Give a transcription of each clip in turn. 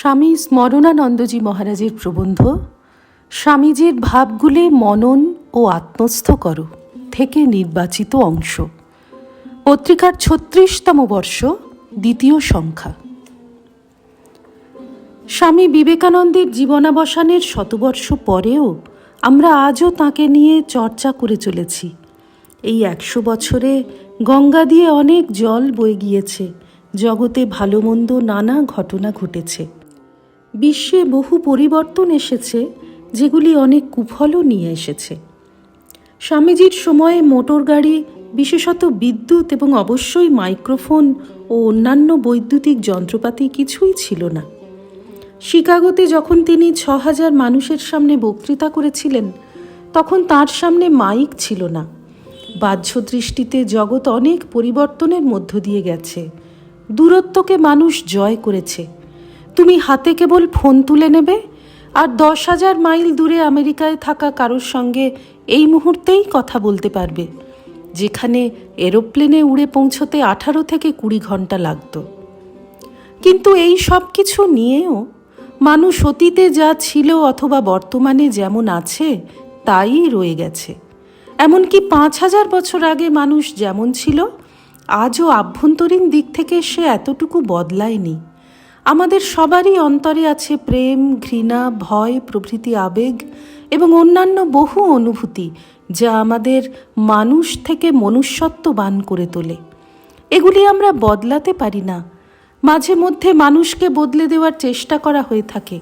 স্বামী স্মরণানন্দজি মহারাজের প্রবন্ধ, স্বামীজির ভাবগুলি মনন ও আত্মস্থ করো থেকে নির্বাচিত অংশ। পত্রিকার ছত্রিশতম বর্ষ, দ্বিতীয় সংখ্যা। স্বামী বিবেকানন্দের জীবনাবসানের শতবর্ষ পরেও আমরা আজও তাকে নিয়ে চর্চা করে চলেছি। এই একশো বছরে গঙ্গা দিয়ে অনেক জল বয়ে গিয়েছে, জগতে ভালো মন্দ নানা ঘটনা ঘটেছে। বিশ্বে বহু পরিবর্তন এসেছে, যেগুলি অনেক কুফলও নিয়ে এসেছে। স্বামীজির সময়ে মোটর গাড়ি, বিশেষত বিদ্যুৎ এবং অবশ্যই মাইক্রোফোন ও অন্যান্য বৈদ্যুতিক যন্ত্রপাতি কিছুই ছিল না। শিকাগোতে যখন তিনি ছ হাজার মানুষের সামনে বক্তৃতা করেছিলেন, তখন তার সামনে মাইক ছিল না। বাহ্য দৃষ্টিতে জগৎ অনেক পরিবর্তনের মধ্য দিয়ে গেছে। দূরত্বকে মানুষ জয় করেছে। তুমি হাতে কেবল ফোন তুলে নেবে? আর দশ হাজার মাইল দূরে আমেরিকায় থাকা কারোর সঙ্গে এই মুহূর্তেই কথা বলতে পারবে, যেখানে এরোপ্লেনে উড়ে পৌঁছতে আঠারো থেকে কুড়ি ঘণ্টা লাগতো। কিন্তু এই সব কিছু নিয়েও মানুষ অতীতে যা ছিল অথবা বর্তমানে যেমন আছে, তাই রয়ে গেছে। এমনকি পাঁচ হাজার বছর আগে মানুষ যেমন ছিল, আজও আভ্যন্তরীণ দিক থেকে সে এতটুকু বদলায়নি। আমাদের সবারই অন্তরে আছে প্রেম, ঘৃণা, ভয়, প্রভৃতি আবেগ এবং অন্যান্য বহু অনুভূতি যা আমাদের মানুষ থেকে মনুষ্যত্ববান করে তোলে। এগুলি আমরা বদলাতে পারি না। মাঝে মধ্যে মানুষকে বদলে দেওয়ার চেষ্টা করা হয়ে থাকে,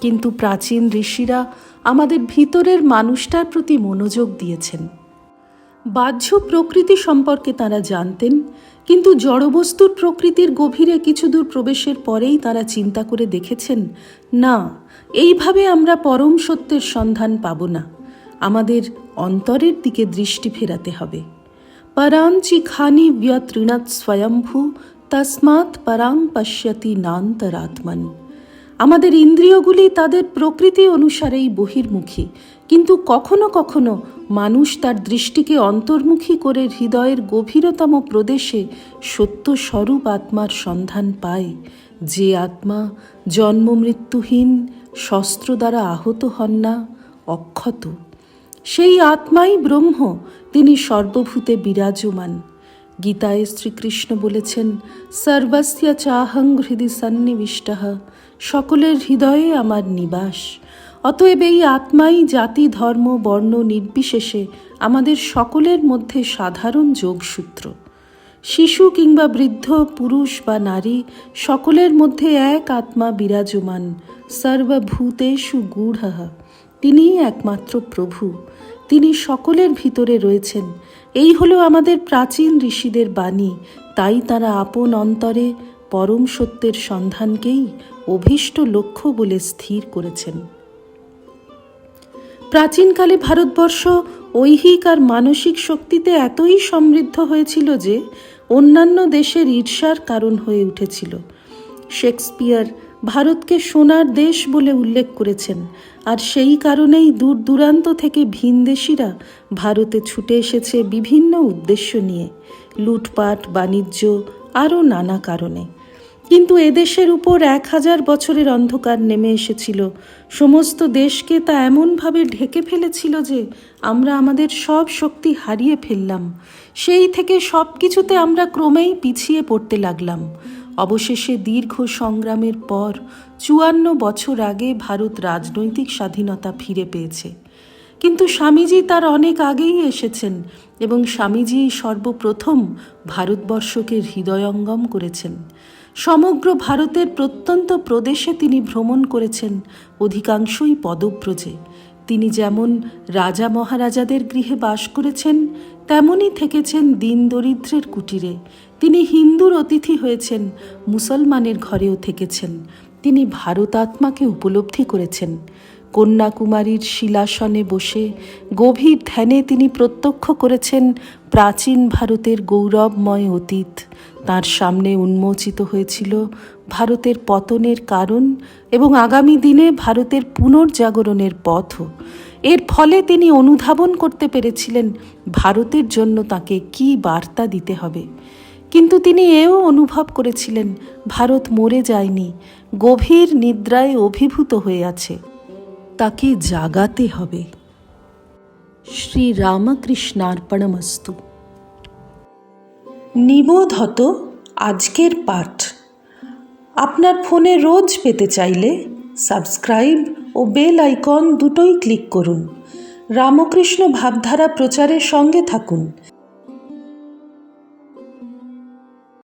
কিন্তু প্রাচীন ঋষিরা আমাদের ভিতরের মানুষটার প্রতি মনোযোগ দিয়েছেন। বাহ্য প্রকৃতি সম্পর্কে তারা জানতেন, কিন্তু জড়বস্তুর প্রকৃতির গভীরে কিছু দূর প্রবেশের পরেই তারা চিন্তা করে দেখেছেন, না, এইভাবে আমরা পরম সত্যের সন্ধান পাব না। আমাদের অন্তরের দিকে দৃষ্টি ফেরাতে হবে। পরাঞ্চি খানি ব্যতৃণাৎ স্বয়ম্ভু, তসমাৎ পরাং পশ্যতি নান্তরাত্মন। আমাদের ইন্দ্রিয়গুলি তাদের প্রকৃতি অনুসারেই বহির্মুখী, কিন্তু কখনো কখনো মানুষ তার দৃষ্টিকে অন্তর্মুখী করে হৃদয়ের গভীরতম প্রদেশে সত্য স্বরূপ আত্মার সন্ধান পায়। যে আত্মা জন্ম মৃত্যুহীন শস্ত্র দ্বারা আহত হন না, অক্ষত। সেই আত্মাই ব্রহ্ম, তিনি সর্বভূতে বিরাজমান। গীতায় শ্রীকৃষ্ণ বলেছেন, সর্বস্য চাহং হৃদি সন্নিবিষ্ট। সকলের হৃদয়ে আমার নিবাস। অতএব এই আত্মাই জাতি, ধর্ম, বর্ণ নির্বিশেষে আমাদের সকলের মধ্যে সাধারণ যোগসূত্র। শিশু কিংবা বৃদ্ধ, পুরুষ বা নারী, সকলের মধ্যে এক আত্মা বিরাজমান, সর্বভূতেষু গূঢ়। তিনিই একমাত্র প্রভু। তিনি সকলের ভিতরে রয়েছেন। এই হলো আমাদের প্রাচীন ঋষিদের বাণী। তাই তারা আপন অন্তরে পরম সত্যের সন্ধানকেই অভীষ্ট লক্ষ্য বলে স্থির করেছেন। প্রাচীনকালে ভারতবর্ষ ঐহিক আর মানসিক শক্তিতে এতই সমৃদ্ধ হয়েছিল যে অন্যান্য দেশের ঈর্ষার কারণ হয়ে উঠেছিল। শেক্সপিয়ার ভারতকে সোনার দেশ বলে উল্লেখ করেছেন, আর সেই কারণেই দূর দূরান্ত থেকে ভিনদেশিরা ভারতে ছুটে এসেছে বিভিন্ন উদ্দেশ্য নিয়ে, লুটপাট, বাণিজ্য, আরও নানা কারণে। কিন্তু এদেশের উপর এক হাজার বছরের অন্ধকার নেমে এসেছিল। সমস্ত দেশকে তা এমনভাবে ঢেকে ফেলেছিল যে আমরা আমাদের সব শক্তি হারিয়ে ফেললাম। সেই থেকে সব কিছুতে আমরা ক্রমেই পিছিয়ে পড়তে লাগলাম। অবশেষে দীর্ঘ সংগ্রামের পর চুয়ান্ন বছর আগে ভারত রাজনৈতিক স্বাধীনতা ফিরে পেয়েছে। কিন্তু স্বামীজি তার অনেক আগেই এসেছেন এবং স্বামীজি সর্বপ্রথম ভারতবর্ষকে হৃদয়ঙ্গম করেছেন। সমগ্র ভারতের প্রত্যন্ত প্রদেশে তিনি ভ্রমণ করেছেন অধিকাংশই পদব্রজে। তিনি যেমন রাজা মহারাজাদের গৃহে বাস করেছেন, তেমনই থেকেছেন দিন দরিদ্রের কুটিরে। তিনি হিন্দুর অতিথি হয়েছেন, মুসলমানের ঘরেও থেকেছেন। তিনি ভারত আত্মাকে উপলব্ধি করেছেন। কন্যাকুমারীর শিলাসনে বসে গভীর ধ্যানে তিনি প্রত্যক্ষ করেছেন প্রাচীন ভারতের গৌরবময় অতীত। তার সামনে উন্মোচিত হয়েছিল ভারতের পতনের কারণ এবং আগামী দিনে ভারতের পুনর্জাগরণের পথও। এর ফলে তিনি অনুধাবন করতে পেরেছিলেন ভারতের জন্য তাকে কী বার্তা দিতে হবে। কিন্তু তিনি এও অনুভব করেছিলেন, ভারত মরে যায়নি, গভীর নিদ্রায় অভিভূত হয়ে আছে। তাকে জাগাতে হবে। শ্রী রামকৃষ্ণার্পণমস্তু নিবোধত আজকের পাঠ। আপনার ফোনে রোজ পেতে চাইলে সাবস্ক্রাইব ও বেল আইকন দুটোই ক্লিক করুন। রামকৃষ্ণ ভাবধারা প্রচারের সঙ্গে থাকুন।